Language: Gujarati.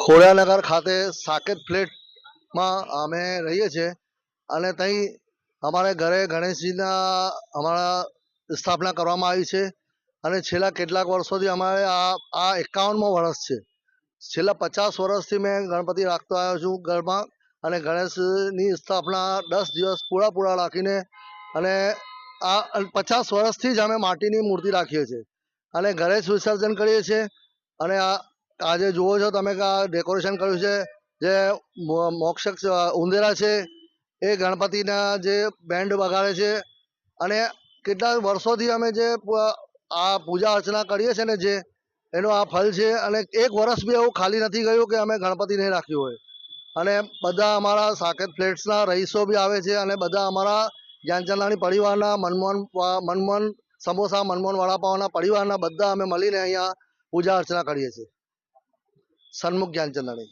ખોડિયાનગર ખાતે સાકેત ફ્લેટમાં અમે રહીએ છીએ અને ત્યાં અમારે ઘરે ગણેશજીના અમારા સ્થાપના કરવામાં આવી છે અને છેલ્લા કેટલાક વર્ષોથી અમારે આ આ એકાવનમો વર્ષ છે. છેલ્લા પચાસ વર્ષથી મેં ગણપતિ રાખતો આવ્યો છું ઘરમાં અને ગણેશની સ્થાપના દસ દિવસ પૂરા પૂરા રાખીને અને આ, પચાસ વર્ષથી જ અમે માટીની મૂર્તિ રાખીએ છીએ. અને ઘરે જ વિસર્જન કરીએ છીએ. અને આ, આજે જુઓ છો તમે કે આ ડેકોરેશન કર્યું છે, જે મોક્ષક ઉંદેરા છે, એ ગણપતિના જે બેન્ડ વગાડે છે. અને કેટલા વર્ષોથી અમે જે આ પૂજા અર્ચના કરીએ છીએ ને જે, એનું આ ફલ છે. અને એક વર્ષ બી એવું ખાલી નથી ગયું કે અમે ગણપતિ નહીં રાખ્યું હોય. અને બધા અમારા સાકેત ફ્લેટ્સના રહીશો બી આવે છે અને બધા અમારા જ્ઞાનચંદાની પરિવારના મનમોહન મનમોહન સમોસા મનમોહન વડાપાવના પરિવારના બધા અમે મળીને અહીંયા પૂજા અર્ચના કરીએ છીએ. સન્મુખ જ્ઞાનચંદાણી